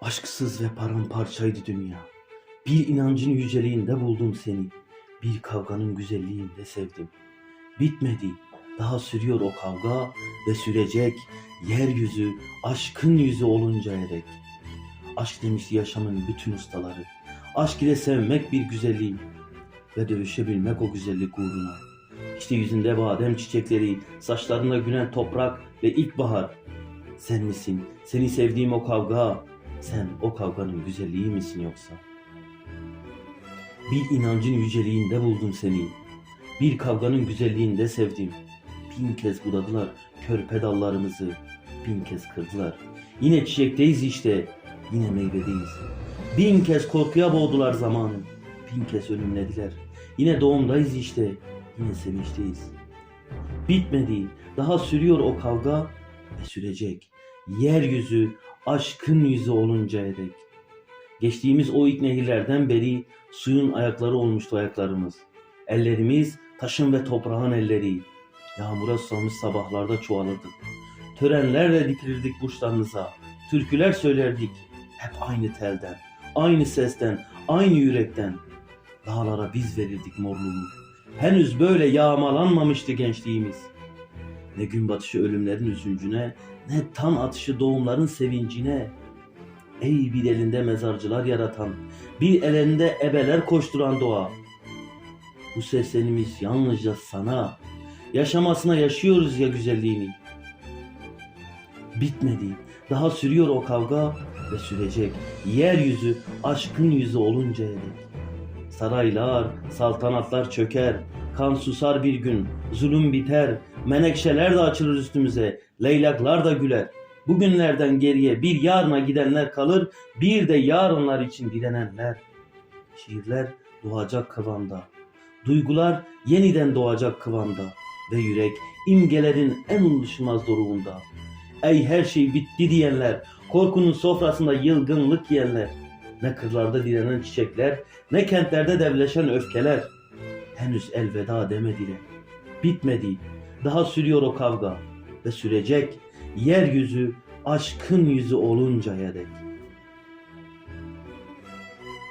Aşksız ve paramparçaydı dünya. Bir inancın yüceliğinde buldum seni. Bir kavganın güzelliğinde sevdim. Bitmedi, daha sürüyor o kavga ve sürecek. Yeryüzü aşkın yüzü oluncaya dek. Aşk demişti yaşamın bütün ustaları. Aşk ile sevmek bir güzelliğim ve dövüşebilmek o güzellik uğruna. İşte yüzünde badem çiçekleri, saçlarında gülen toprak ve ilkbahar. Sen misin? Seni sevdiğim o kavga. Sen o kavganın güzelliği misin yoksa? Bir inancın yüceliğinde buldum seni. Bir kavganın güzelliğinde sevdim. Bin kez budadılar körpe dallarımızı. Bin kez kırdılar. Yine çiçekteyiz işte. Yine meyvedeyiz. Bin kez korkuya boğdular zamanı. Bin kez ölümlediler. Yine doğumdayız işte. Yine sevinçteyiz. Bitmedi. Daha sürüyor o kavga ve sürecek. Yeryüzü aşkın yüzü oluncaya dek. Geçtiğimiz o ilk nehirlerden beri suyun ayakları olmuştu ayaklarımız. Ellerimiz taşın ve toprağın elleri. Yağmura susamış sabahlarda çoğalırdık. Törenlerle dikilirdik burçlarınıza. Türküler söylerdik. Hep aynı telden, aynı sesten, aynı yürekten. Dağlara biz verirdik morluğunu. Henüz böyle yağmalanmamıştı gençliğimiz. Ne gün batışı ölümlerin üzüncüne, ne tam atışı doğumların sevincine. Ey bir elinde mezarcılar yaratan, bir elinde ebeler koşturan doğa. Bu seslenimiz yalnızca sana, yaşamasına yaşıyoruz ya güzelliğini. Bitmedi, daha sürüyor o kavga ve sürecek. Yeryüzü aşkın yüzü oluncaya dek. Saraylar, saltanatlar çöker, kan susar bir gün, zulüm biter, menekşeler de açılır üstümüze, leylaklar da güler. Bugünlerden geriye bir yarına gidenler kalır, bir de yarınlar için dilenenler. Şiirler doğacak kıvamda, duygular yeniden doğacak kıvamda ve yürek imgelerin en unutulmaz doruğunda. Ey her şey bitti diyenler, korkunun sofrasında yılgınlık yiyenler, ne kırlarda dilenen çiçekler, ne kentlerde devleşen öfkeler. Henüz elveda demediler. Bitmedi. Daha sürüyor o kavga ve sürecek. Yeryüzü aşkın yüzü oluncaya dek.